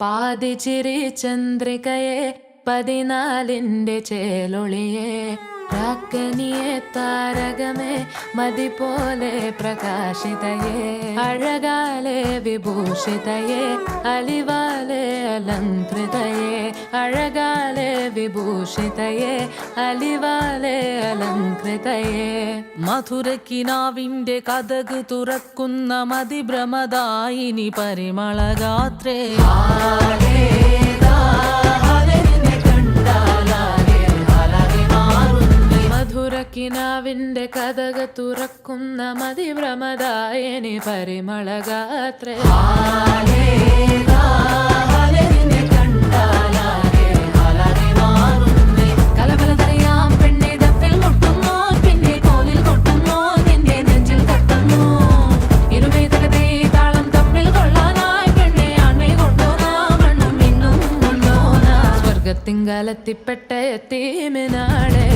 പാതിച്ചിരി ചന്ദ്രികയെ പതിനാലിന്റെ ചേലൊളിയെ. ിയെ താരകമേ മതി പോലെ പ്രകാശിതയെ. അഴകാലെ വിഭൂഷിതയെ അലിവാലെ അലങ്കൃതയെ അഴകാലെ വിഭൂഷിതയെ അലിവാലെ അലങ്കൃതയെ. മധുരക്കിനാവിന്റെ കഥക് തുറക്കുന്ന മതിഭ്രമദായിനി പരിമളഗാത്രേ. ിനാവിന്റെ കഥക തുറക്കുന്ന മതിഭ്രമദായനി പരിമളഗാത്രേ. സ്വർഗത്തിങ്കലെത്തിപ്പെട്ട എത്തീമിനാളെ